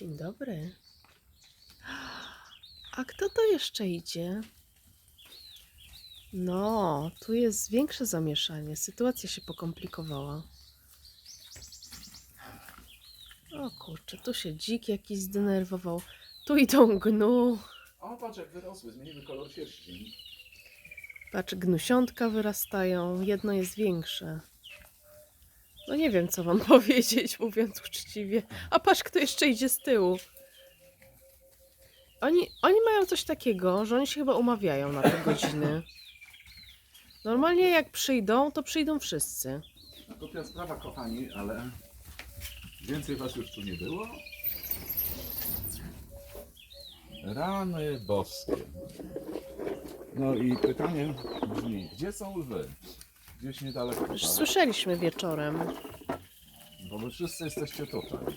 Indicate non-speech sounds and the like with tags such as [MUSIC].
Dzień dobry. A kto to jeszcze idzie? No, tu jest większe zamieszanie. Sytuacja się pokomplikowała. O kurczę, tu się dzik jakiś zdenerwował. Tu idą gnu. O, patrz jak wyrosły, zmieniły kolor sierści. Patrz, gnusiątka wyrastają. Jedno jest większe. No nie wiem, co wam [LAUGHS] powiedzieć, mówiąc uczciwie. A patrz, kto jeszcze idzie z tyłu. Oni, oni mają coś takiego, że oni się chyba umawiają na te godziny. Normalnie jak przyjdą, to przyjdą wszyscy. Głupia sprawa, kochani, ale więcej was już tu nie było? Rany boskie. No i pytanie brzmi, gdzie są lwy? Gdzieś niedaleko, Już słyszeliśmy wieczorem. Bo wy wszyscy jesteście tutaj.